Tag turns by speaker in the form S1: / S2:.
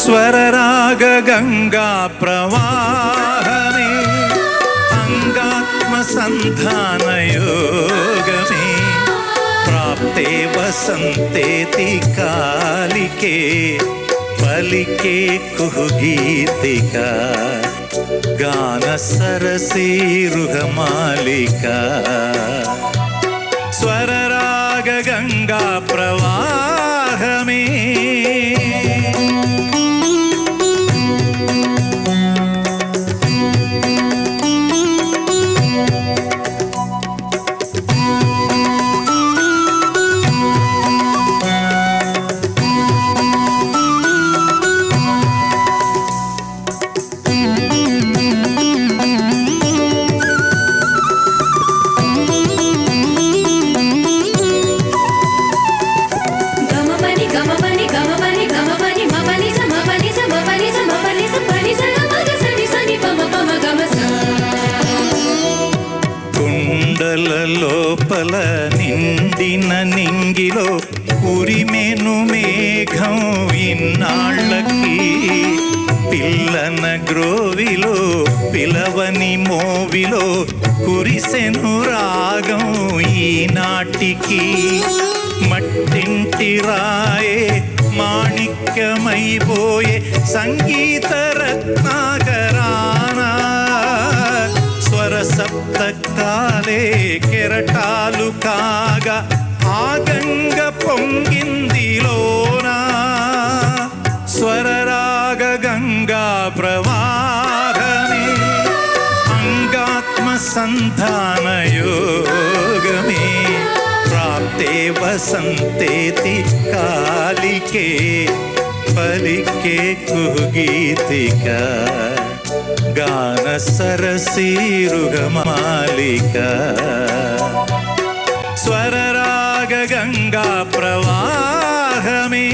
S1: స్వరరాగ గంగా ప్రవాహమే అంగాత్మ సంధాన యోగమే ప్రాప్తే వసంతేతి కాలికే పలికే కుహుగీతిక గాన సరసీరుహమాలిక స్వరరాగ గంగా ప్రవాహమే కుండల లోపల నిండిన నింగిలో ఉరిమెను మేఘం ఇన్నాళ్ళకి. పిల్లన గ్రోవిలో పిలవని మోవిలో కురిసెను రాగం ఈనాటికి. మట్టింటి రాయే మాణిక్యమైపోయే సంగీత రత్నాకరానా సప్తకాలే కెరటాలు కాగా ఆగంగ పొంగిందిలోనా. స్వరరాగ గంగా ప్రవాహమే అంగాత్మ సంధానయోగమే ప్రాప్తే వసంతేతి కాలికే పలికే కుగీతికా గాన సరసీరుగమాలిక స్వరరాగ గంగా ప్రవాహమే